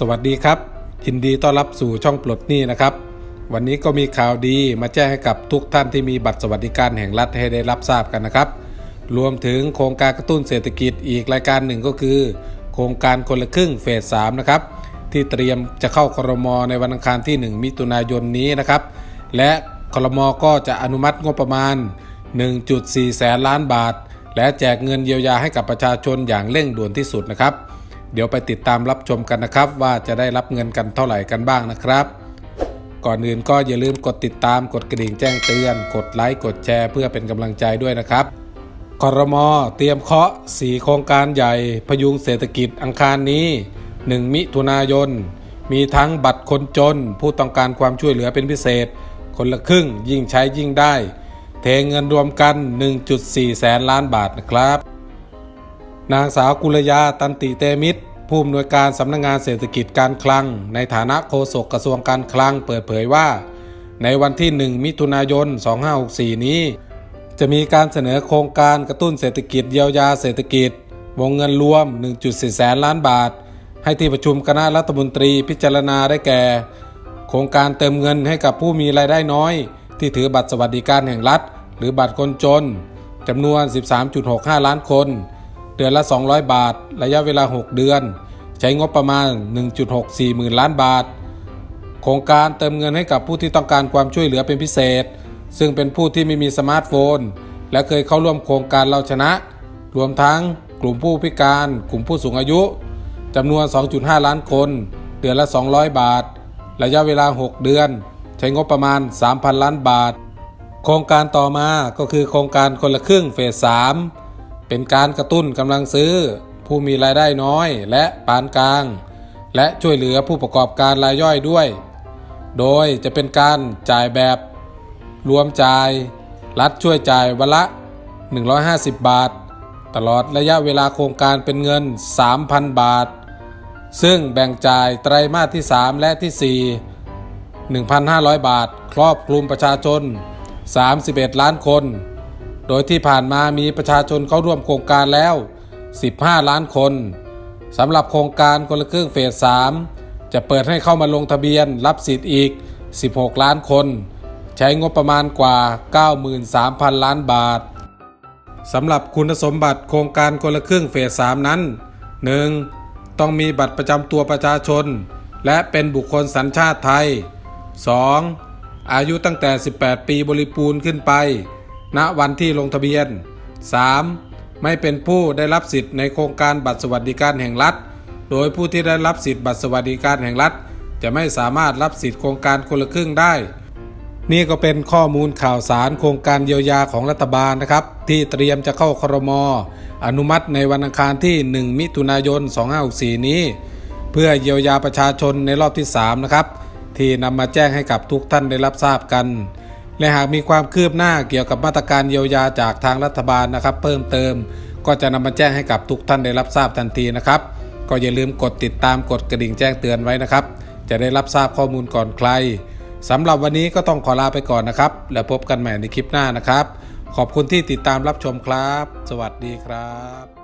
สวัสดีครับยินดีต้อนรับสู่ช่องปลดหนี้นะครับ วันนี้ก็มีข่าวดีมาแจ้งให้กับทุกท่านที่มีบัตรสวัสดิการแห่งรัฐให้ได้รับทราบกันนะครับ รวมถึงโครงการกระตุ้นเศรษฐกิจอีกรายการหนึ่งก็คือ โครงการคนละครึ่งเฟส3นะครับที่เตรียมจะเข้าครมในวันอังคารที่ 1 มิถุนายนนี้นะครับ และครมก็จะอนุมัติงบประมาณ 1.4 แสนล้านบาท และแจกเงินเยียวยาให้กับประชาชนอย่างเร่งด่วนที่สุดนะครับ เดี๋ยวไปติดตามรับชมกันนะครับ ว่าจะได้รับเงินกันเท่าไหร่กันบ้างนะครับ ก่อนอื่นก็อย่าลืมกดติดตามกดกระดิ่งแจ้งเตือน กดไลค์กดแชร์ เพื่อเป็นกำลังใจด้วยนะครับคอรมอเตรียมเคาะ 4 โครงการใหญ่ พยุงเศรษฐกิจอังคารนี้ 1 มิถุนายน มีทั้งบัตรคนจน ผู้ต้องการความช่วยเหลือเป็นพิเศษ คนละครึ่งยิ่งใช้ยิ่งได้ เทเงินรวมกัน 1.4 แสนล้านบาทนะครับ นางสาวกุลยาตันติเตมิตร ผู้อำนวยการสำนักงงานเศรษฐกิจการคลัง ในฐานะโฆษกกระทรวงการคลังเปิดเผยว่า ในวันที่ 1 มิถุนายน 2564 นี้ จะมีการเสนอโครงการกระตุ้นเศรษฐกิจเยียวยาเศรษฐกิจ วงเงินรวม 1.4 แสนล้านบาท ให้ที่ประชุมคณะรัฐมนตรีพิจารณาได้แก่ โครงการเติมเงินให้กับผู้มีรายได้น้อย ที่ถือบัตรสวัสดิการแห่งรัฐ หรือบัตรคนจนจำนวน 13.65 ล้านคน เดือนละ 200 บาท ระยะเวลา 6 เดือน ใช้งบประมาณ 1.64หมื่นล้านบาท โครงการเติมเงินให้กับผู้ที่ต้องการความช่วยเหลือเป็นพิเศษ ซึ่งเป็นผู้ที่ไม่มีสมาร์ทโฟน และเคยเข้าร่วมโครงการเราชนะ รวมทั้งกลุ่มผู้พิการ กลุ่มผู้สูงอายุจำนวน 2.5 ล้านคน เดือนละ 200 บาท ระยะเวลา 6 เดือน ใช้งบประมาณ 3,000 ล้านบาท โครงการต่อมาก็คือโครงการคนละครึ่งเฟส 3 เป็นการกระตุ้นกำลังซื้อ ผู้มีรายได้น้อยและปานกลาง และช่วยเหลือผู้ประกอบการรายย่อยด้วย โดยจะเป็นการจ่ายแบบ รวมจ่าย รัฐช่วยจ่ายวันละ 150 บาท ตลอดระยะเวลาโครงการเป็นเงิน 3,000 บาท ซึ่งแบ่งจ่ายไตรมาสที่ 3 และที่ 4 1,500 บาท ครอบคลุมประชาชน 31 ล้านคน โดยที่ผ่านมามีประชาชนเข้าร่วมโครงการแล้ว 15 ล้านคนสำหรับโครงการคนละครึ่งเฟส 3 จะเปิดให้เข้ามาลงทะเบียนรับสิทธิ์อีก 16 ล้านคน ใช้งบประมาณกว่า 93,000 ล้านบาทสำหรับคุณสมบัติโครงการคนละครึ่งเฟส 3 นั้น 1. ต้องมีบัตรประจำตัวประชาชน และเป็นบุคคลสัญชาติไทย 2. อายุตั้งแต่ 18 ปีบริบูรณ์ขึ้นไป ณวันที่ลงทะเบียน 3. ไม่เป็นผู้ได้รับสิทธิ์ในโครงการบัตรสวัสดิการแห่งรัฐ โดยผู้ที่ได้รับสิทธิ์บัตรสวัสดิการแห่งรัฐ จะไม่สามารถรับสิทธิ์โครงการคนละครึ่งได้ นี่ก็เป็นข้อมูลข่าวสารโครงการเยียวยาของรัฐบาลนะครับ ที่เตรียมจะเข้าครมอนุมัติในวันอังคารที่ 1 มิถุนายน 2564 นี้ เพื่อเยียวยาประชาชนในรอบที่ 3 นะครับ ที่นำมาแจ้งให้กับทุกท่านได้รับทราบกัน และหากมีความคืบหน้าเกี่ยวกับมาตรการเยียวยาจากทางรัฐบาลนะครับ เพิ่มเติม ก็จะนำมาแจ้งให้กับทุกท่านได้รับทราบทันทีนะครับ ก็อย่าลืมกดติดตามกดกระดิ่งแจ้งเตือนไว้นะครับ จะได้รับทราบข้อมูลก่อนใครสำหรับวันนี้ก็ต้องขอลาไปก่อนนะครับ แล้วพบกันใหม่ในคลิปหน้านะครับ ขอบคุณที่ติดตามรับชมครับ สวัสดีครับ